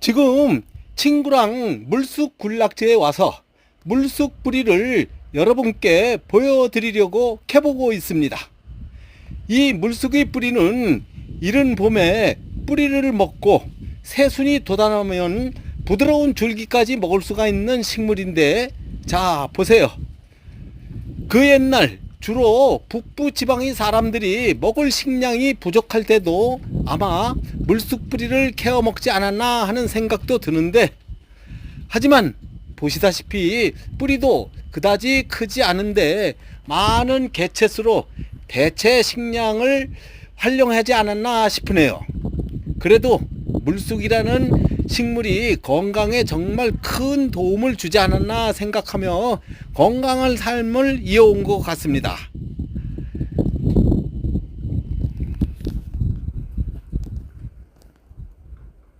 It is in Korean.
지금 친구랑 물쑥 군락지에 와서 물쑥 뿌리를 여러분께 보여드리려고 캐보고 있습니다. 이 물쑥의 뿌리는 이른 봄에 뿌리를 먹고 새순이 돋아나면 부드러운 줄기까지 먹을 수가 있는 식물인데 자 보세요. 그 옛날 주로 북부 지방의 사람들이 먹을 식량이 부족할 때도 아마 물쑥 뿌리를 캐어 먹지 않았나 하는 생각도 드는데 하지만 보시다시피 뿌리도 그다지 크지 않은데 많은 개체수로 대체 식량을 활용하지 않았나 싶으네요. 그래도 물쑥이라는 식물이 건강에 정말 큰 도움을 주지 않았나 생각하며 건강한 삶을 이어온 것 같습니다.